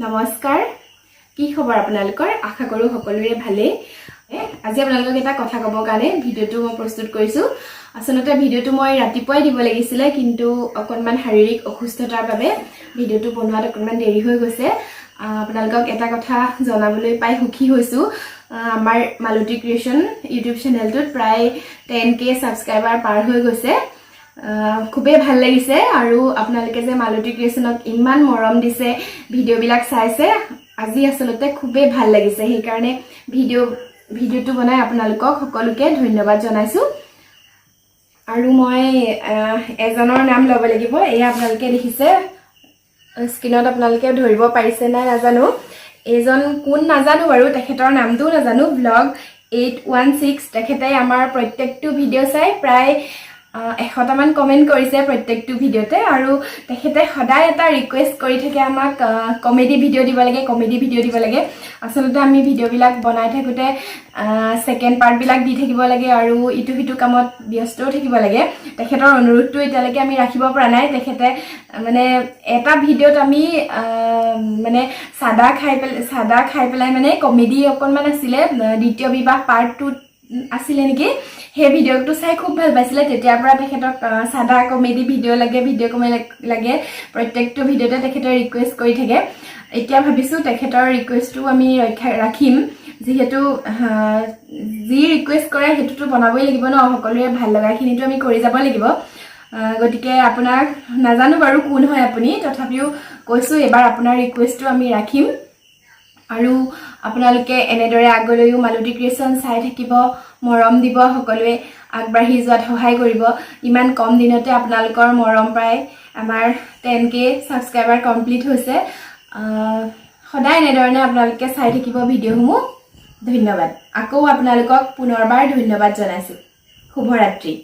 নমস্কাৰ। কি খবৰ আপোনালোকৰ? আশা কৰোঁ সকলোৰে ভালেই। আজি আপোনালোকক এটা কথা ক'বৰ কাৰণে ভিডিঅ'টো মই প্ৰস্তুত কৰিছোঁ। আচলতে ভিডিঅ'টো মই ৰাতিপুৱাই দিব লাগিছিলে কিন্তু অকণমান শাৰীৰিক অসুস্থতাৰ বাবে ভিডিঅ'টো বনোৱাত অকণমান দেৰি হৈ গৈছে। আপোনালোকক এটা কথা জনাবলৈ পাই সুখী হৈছোঁ। আমাৰ মালতী ক্ৰিয়েশ্যন ইউটিউব চেনেলটোত প্ৰায় টেন কে ছাবস্ক্ৰাইবাৰ পাৰ হৈ গৈছে। খুবেই ভাল লাগিছে আৰু আপোনালোকে যে মালতী ক্ৰিয়েশ্যনক ইমান মৰম দিছে ভিডিঅ'বিলাক চাইছে আজি আচলতে খুবেই ভাল লাগিছে। সেইকাৰণে ভিডিঅ' ভিডিঅ'টো বনাই আপোনালোকক সকলোকে ধন্যবাদ জনাইছোঁ। আৰু মই এজনৰ নাম ল'ব লাগিব এয়া আপোনালোকে দেখিছে। স্ক্ৰীণত আপোনালোকে ধৰিব পাৰিছে নাই নাজানো। এইজন কোন নাজানো বাৰু তেখেতৰ নামটোও নাজানো। ব্লগ এইট ওৱান ছিক্স তেখেতে আমাৰ প্ৰত্যেকটো ভিডিঅ' চাই প্ৰায় এশটামান কমেণ্ট কৰিছে প্ৰত্যেকটো ভিডিঅ'তে আৰু তেখেতে সদায় এটা ৰিকুৱেষ্ট কৰি থাকে আমাক কমেডি ভিডিঅ' দিব লাগে কমেডি ভিডিঅ' দিব লাগে। আচলতে আমি ভিডিঅ'বিলাক বনাই থাকোঁতে ছেকেণ্ড পাৰ্টবিলাক দি থাকিব লাগে আৰু ইটো সিটো কামত ব্যস্তও থাকিব লাগে। তেখেতৰ অনুৰোধটো এতিয়ালৈকে আমি ৰাখিব পৰা নাই। তেখেতে মানে এটা ভিডিঅ'ত আমি মানে চাদা খাই পেলাই চাদা খাই পেলাই মানে কমেডি অকণমান আছিলে। দ্বিতীয় বিবাহ পাৰ্ট টুত আছিলে নেকি? সেই ভিডিঅ'টো চাই খুব ভাল পাইছিলে। তেতিয়াৰ পৰা তেখেতক চাদা কমেডি ভিডিঅ' লাগে ভিডিঅ' কমেডি লাগে। প্ৰত্যেকটো ভিডিঅ'তে তেখেতে ৰিকুৱেষ্ট কৰি থাকে। এতিয়া ভাবিছোঁ তেখেতৰ ৰিকুৱেষ্টটো আমি ৰক্ষা ৰাখিম। যিহেতু যি ৰিকুৱেষ্ট কৰে সেইটোতো বনাবই লাগিব ন? সকলোৰে ভাল লগাখিনিতো আমি কৰি যাব লাগিব। গতিকে আপোনাক নাজানো বাৰু কোন হয় আপুনি। তথাপিও কৈছোঁ এইবাৰ আপোনাৰ ৰিকুৱেষ্টটো আমি ৰাখিম। আৰু আপোনালোকে এনেদৰে আগলৈও মালতী ক্ৰিয়েশ্যন চাই থাকিব মৰম দিব সকলোৱে আগবাঢ়ি যোৱাত সহায় কৰিব। ইমান কম দিনতে আপোনালোকৰ মৰম পাই আমাৰ টেন কে ছাবস্ক্ৰাইবাৰ কমপ্লিট হৈছে। সদায় এনেধৰণে আপোনালোকে চাই থাকিব ভিডিঅ'সমূহ। ধন্যবাদ। আকৌ আপোনালোকক পুনৰবাৰ ধন্যবাদ জনাইছোঁ। শুভৰাত্ৰি।